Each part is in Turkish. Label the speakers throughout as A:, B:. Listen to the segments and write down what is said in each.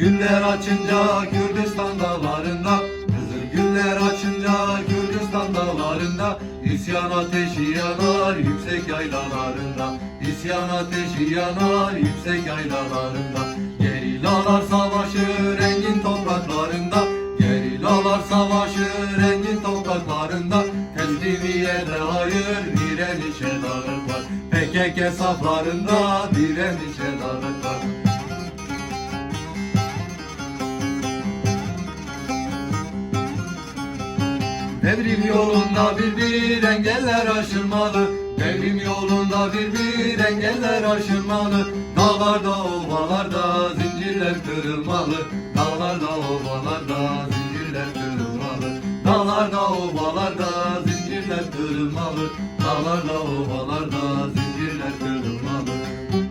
A: açınca Kürdistan dağlarında Kızıl güller açınca Kürdistan dağlarında İsyan ateşi yanar yüksek yaylalarında İsyan ateşi yanar yüksek yaylalarında. Gerillalar savaşır engin topraklarında Gerillalar savaşır engin topraklarında Teslimiyete hayır direnişe dağıtlar PKK saflarında direnişe dağıtlar Devrim yolunda bir bir engeller aşılmalı. Devrim yolunda bir bir engeller aşılmalı. Dağlarda ovalarda zincirler kırılmalı. Dağlarda ovalarda zincirler kırılmalı. Dağlarda ovalarda zincirler kırılmalı. Dağlarda ovalarda zincirler kırılmalı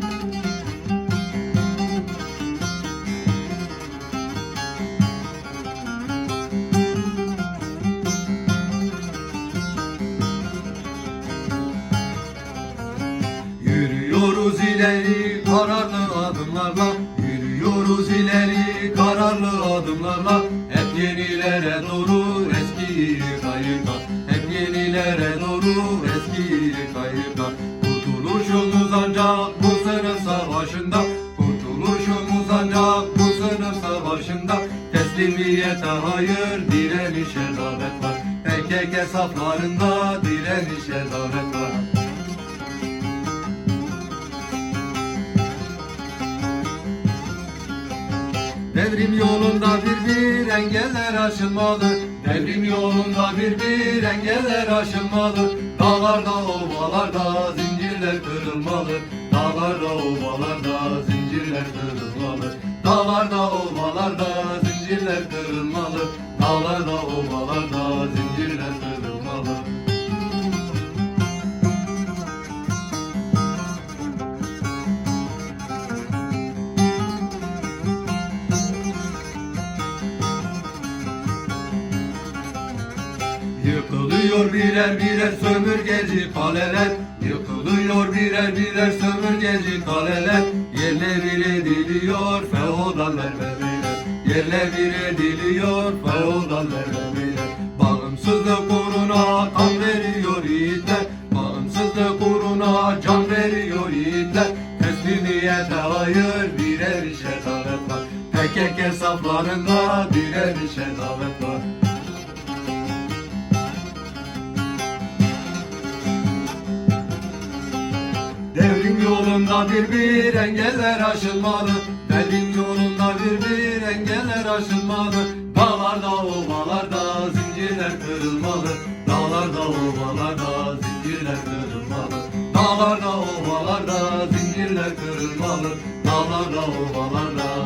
A: ileri kararlı adımlarla Yürüyoruz ileri kararlı adımlarla. Hep yenilere doğru eskiyi kayıkla Hep yenilere doğru eskiyi kayıkla. Kurtuluşumuz ancak bu sınıf savaşında Kurtuluşumuz ancak bu sınıf savaşında. Teslimiyete hayır direnişe davet var. PKK saflarında direnişe davet var Devrim yolunda bir bir engeller aşılmalı. Devrim yolunda bir bir engeller aşılmalı. Dağlarda ovalarda zincirler kırılmalı. Dağlarda ovalarda zincirler kırılmalı. Dağlarda ovalarda zincirler kırılmalı. Dağlarda ovalarda zincirler Yıkılıyor birer birer sömürgeci kaleler. Yıkılıyor birer birer sömürgeci kaleler. Yerle bir ediliyor feodaller ve beyler. Yerle bir ediliyor feodaller ve beyler. Bağımsızlık uğruna kan veriyor yiğitler. Bağımsızlık uğruna can veriyor yiğitler. Teslimiyete hayır birer işe davet var. PKK saflarında birer işe davet var yolunda bir bir engeller aşılmalı. Devrim yolunda bir bir engeller aşılmalı. Dağlarda ovalarda zincirler kırılmalı. Dağlarda ovalarda zincirler kırılmalı. Dağlarda ovalarda zincirler kırılmalı. Dağlarda ovalarda